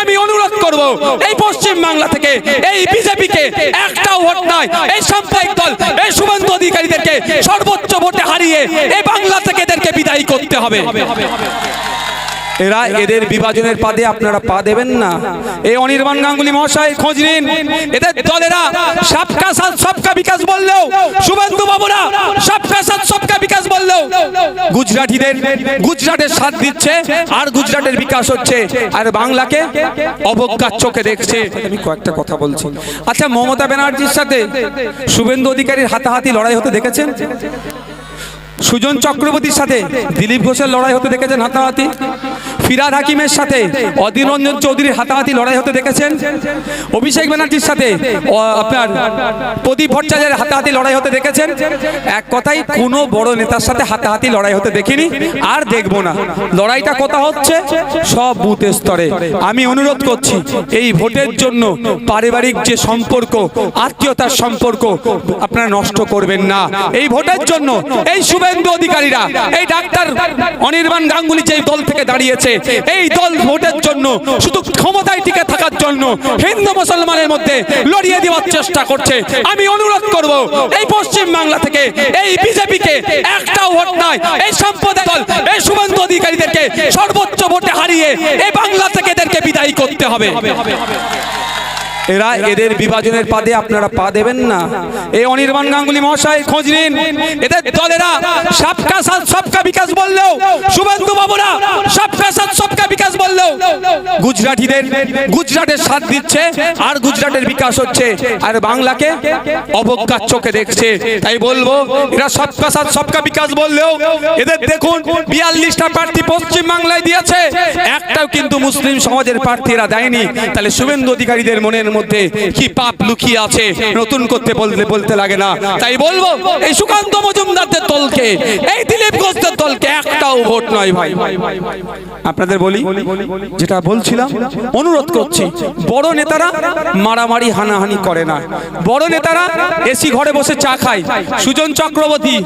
আমি অনুরোধ করব, এই পশ্চিম বাংলা থেকে, এই বিজেপিকে একটা ভোট নয় এই সাম্প্রদায়িক দল, এই শুভেন্দু অধিকারীদেরকে সর্বোচ্চ ভোটে হারিয়ে এই বাংলা থেকে এদেরকে বিদায়ী করতে হবে। এরা এদের বিভাজনের পাদে আপনারা পা দেবেন না। এই অনির্বাণ গাঙ্গুলি মহাশয়, খোঁজ নিন। এদের দলেরা সবকা সাথ সবকা বিকাশ বললেও, শুভেন্দু বাবুরা সবকা সাথ সবকা বিকাশ বললেও গুজরাটিদের, গুজরাটের সাথ দিচ্ছে আর গুজরাটের বিকাশ হচ্ছে। আর বাংলাকে অবজ্ঞার চোখে দেখছে। আমি কয়েকটা কথা বলছি। আচ্ছা মমতা ব্যানার্জির সাথে শুভেন্দু অধিকারীর হাতাহাতি লড়াই হতে দেখেছেন? সুজন চক্রবর্তীর সাথে দিলীপ ঘোষের লড়াই হতে দেখেছেন হাতাহাতি? ফিরাদ হাকিমের সাথে, অধীর রঞ্জন চৌধুরীর হাতাহাতি লড়াই হতে দেখেছেন। অভিষেক ব্যানার্জির সাথে আপনার প্রদীপ ভট্টাচার্যের হাতাহাতি লড়াই হতে দেখেছেন। এক কথাই কোনো বড় নেতার সাথে হাতাহাতি লড়াই হতে দেখিনি, আর দেখব না। লড়াইটা কোথা হচ্ছে? সব বুথ স্তরে। আমি অনুরোধ করছি, এই ভোটের জন্য পারিবারিক যে সম্পর্ক, আত্মীয়তার সম্পর্ক, আপনারা নষ্ট করবেন না। এই ভোটের জন্য এই শুভেন্দু অধিকারীরা, এই ডাক্তার অনির্বাণ গাঙ্গুলি যে দল থেকে দাঁড়িয়েছে এই দল ভোটের জন্য, শুধু ক্ষমতায় টিকে থাকার জন্য হিন্দু মুসলমানের মধ্যে লড়িয়ে দেওয়ার চেষ্টা করছে। আমি অনুরোধ করব, এই পশ্চিম বাংলা থেকে এই বিজেপিকে একটা ভোট নয় এই সম্প্রদায় দল, এই শুভেন্দু অধিকারীদেরকে সর্বোচ্চ ভোটে হারিয়ে এই বাংলা থেকে এদেরকে বিদায়ী করতে হবে। এরা এদের বিভাজনের পাদে আপনারা পা দেবেন না। এই অনির্বাণ গাঙ্গুলি মহাশয়, খোঁজ নিন। এদের দলেরা সবকা সাথ সবকা বিকাশ বললেও, শুভেন্দু বাবুরা সবকা সাথ সবকা বিকাশ বললেও গুজরাটিদের, গুজরাটের সাথ দিচ্ছে আর গুজরাটের বিকাশ হচ্ছে। আর বাংলাকে অবজ্ঞার চোখে দেখছে। তাই বলব, এরা সবকা সাথ সবকা বিকাশ বললেও এদের দেখুন, বিয়াল্লিশটা প্রার্থী পশ্চিম বাংলায় দিয়েছে। একটাও কিন্তু মুসলিম সমাজের প্রার্থীরা দেয়নি। তাহলে শুভেন্দু অধিকারীদের মনের মধ্যে কি পাপ লুকিয়ে আছে? নতুন করতে বলতে বলতে লাগে না। তাই বলব, এই সুকান্ত মজুমদারদের দলকে, এই দিলীপ ঘোষদের দলকে একটাও ভোট নয় ভাই। আপনাদের বলি, যেটা বলছিলাম, অনুরোধ করছি, বড় নেতারা মারামারি হানাহানি করে না। বড় নেতারা এসি ঘরে বসে চা খায়। সুজন চক্রবর্তী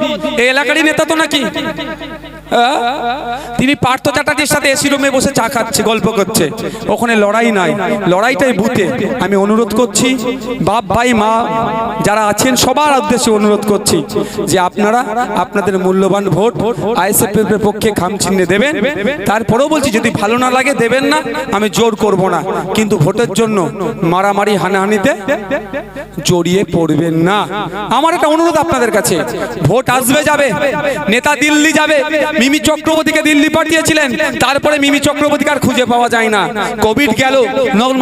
এই এলাকারই নেতা তো নাকি? তিনি পার্থ চ্যাটার্জির সাথে এসি রুমে বসে চা খাচ্ছে, গল্প করছে। ওখানে লড়াই নাই, লড়াইটাই বুথে আমি অনুরোধ করছি, বাপ, ভাই, মা, যারা আছেন, সবার উদ্দেশ্যে অনুরোধ করছি যে আপনারা আপনাদের মূল্যবান ভোট আইএসএফ এর পক্ষে খাম চিহ্নে দেবেন। তারপরেও বলছি, যদি ভালো না লাগে, দেবেন না, আমি জোর করব না। কিন্তু ভোটের জন্য মারামারি হানাহানিতে জড়িয়ে পড়বেন না। আমার একটা অনুরোধ আপনাদের কাছে। ভোট আসবে যাবে, নেতা দিল্লি যাবে মিমি চক্রবর্তীকে দিল্লি পাঠিয়েছিলেন। তারপরে মিমি চক্রবর্তীকে আর খুঁজে পাওয়া যায় না। কোভিড গেল।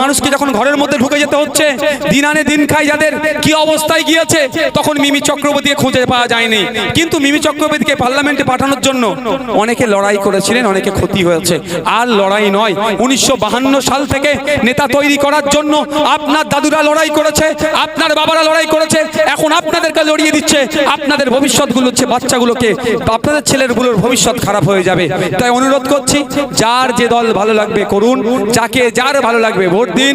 মানুষকে যখন ঘরের মধ্যে ঢুকে যেতে হচ্ছে, দিন আনে দিন খাই যাদের, কি অবস্থায় গিয়েছে, তখন মিমি চক্রবর্তীকে খুঁজে পাওয়া যায়নি। কিন্তু মিমি চক্রবর্তীকে পার্লামেন্টে পাঠানোর জন্য অনেকে লড়াই করেছিলেন, অনেকে ক্ষতি হয়েছে। আর লড়াই নয়, উনিশশো সাল থেকে নেতা তৈরি করার জন্য আপনার দাদুরা লড়াই করেছে, আপনার বাবারা লড়াই করেছে, এখন আপনাদেরকে লড়িয়ে দিচ্ছে, আপনাদের ভবিষ্যৎগুলো হচ্ছে বাচ্চাগুলোকে, আপনাদের ছেলেরগুলোর ভবিষ্যৎ খারাপ হয়ে যাবে। তাই অনুরোধ করছি, যার যে দল ভালো লাগবে করুন, যাকে যার ভালো লাগবে ভোট দিন।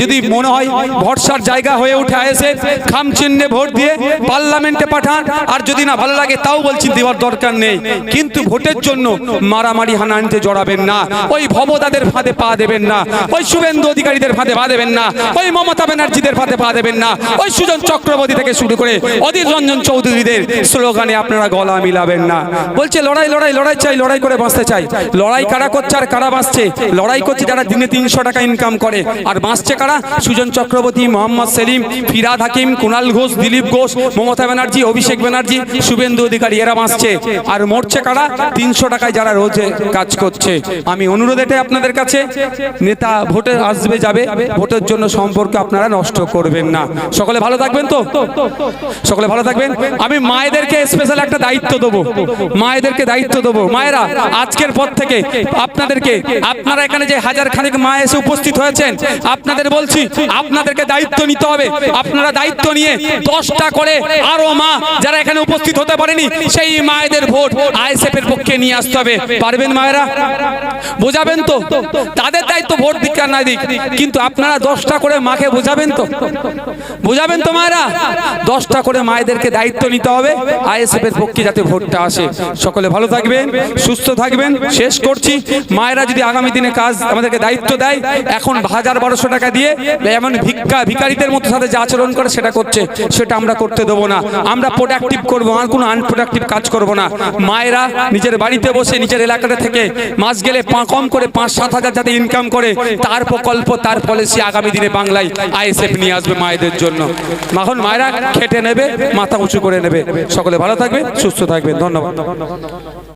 যদি মনে হয় ভরসার জায়গা হয়ে উঠে আয়েছে খাম চিহ্নে ভোট দিয়ে পার্লামেন্টে পাঠান। আর যদি না ভালো লাগে, তাও বলছি দেওয়ার দরকার নেই। কিন্তু ভোটের জন্য মারামারি হানাহানিতে জড়াবেন না। ওই ভবদাদের ফাঁদে পা দেবেন না। ওই শুভেন্দু অধিকারীদের ফাঁদে পা দেবেন না। ওই মমতা ব্যানার্জিদের ফাঁদে পা দেবেন না। ওই সুজন চক্রবর্তী থেকে শুরু করে অধীর রঞ্জন চৌধুরীদের স্লোগানে আপনারা গলা মিলাবেন না। বলছে, লড়াই লড়াই লড়াই চাই, লড়াই করে বাঁচতে চাই। লড়াই কারা করছে আর কারা বাঁচছে? লড়াই করছে যারা দিনে তিনশো টাকা ইনকাম করে। আর বাঁচছে কারা? সুজন চক্রবর্তী, মোহাম্মদ সেলিম, ফিরাদ হাকিম কুণাল ঘোষ, দিলীপ ঘোষ, মমতা ব্যানার্জি, অভিষেক ব্যানার্জি, শুভেন্দু অধিকারী, এরা বাঁচছে। আর মরছে কারা? তিনশো টাকায় যারা রোজে কাজ করছে। আমি অনুরোধ এটাই আপনাদের কাছে, নেতা ভোটে আসবে, যাবে, ভোটের জন্য সম্পর্ক আপনারা নষ্ট করবেন না। সকলে ভালো থাকবেন তো? সকলে ভালো থাকবেন? আমি মায়েদেরকে স্পেশাল একটা দায়িত্ব দেবো। মায়েদেরকে দায়িত্ব দেবো। মায়েরা, আজকের পর থেকে আপনাদেরকে, আপনারা এখানে যে হাজার খানেক মা এসে উপস্থিত হয়েছেন, আপনাদের বলছি, আপনাদেরকে দায়িত্ব নিতে হবে। আপনারা দায়িত্ব নিয়ে দশটা করে আরও মা যারা এখানে উপস্থিত হতে পারেনি, সেই মায়েদের ভোট আইএসএফ এর পক্ষে নিয়ে আসতে হবে। পারবেন মায়েরা? বোঝাবেন তো? তাদের দায়িত্ব ভোট দিক আর না দিক। কিন্তু আপনারা দশটা করে মাকে বোঝাবেন তো? বোঝাবেন তো মায়েরা? দশটা করে মায়েদেরকে দায়িত্ব নিতে হবে আইএসএফ এর পক্ষে যাতে ভোটটা আসে। সকলে ভালো থাকবে থাকবেন, সুস্থ থাকবেন। শেষ করছি। মায়েরা যদি আগামী দিনে কাজ আমাদেরকে দায়িত্ব দেয়, এখন হাজার বারোশো টাকা দিয়ে এমন ভিক্ষা ভিকারিদের মতো সাথে যে আচরণ করে সেটা করছে, সেটা আমরা করতে দেবো না। আমরা প্রোডাক্টিভ করব, আর কোনো আনপ্রোডাক্টিভ কাজ করব না। মায়েরা নিজের বাড়িতে বসে নিজের এলাকাটা থেকে মাস গেলে কম করে পাঁচ সাত হাজার যাতে ইনকাম করে, তার প্রকল্প, তার পলিসি আগামী দিনে বাংলায় আইএসএফ নিয়ে আসবে মায়েদের জন্য। এখন মায়েরা খেটে নেবে, মাথা উঁচু করে নেবে। সকলে ভালো থাকবে সুস্থ থাকবে ধন্যবাদ।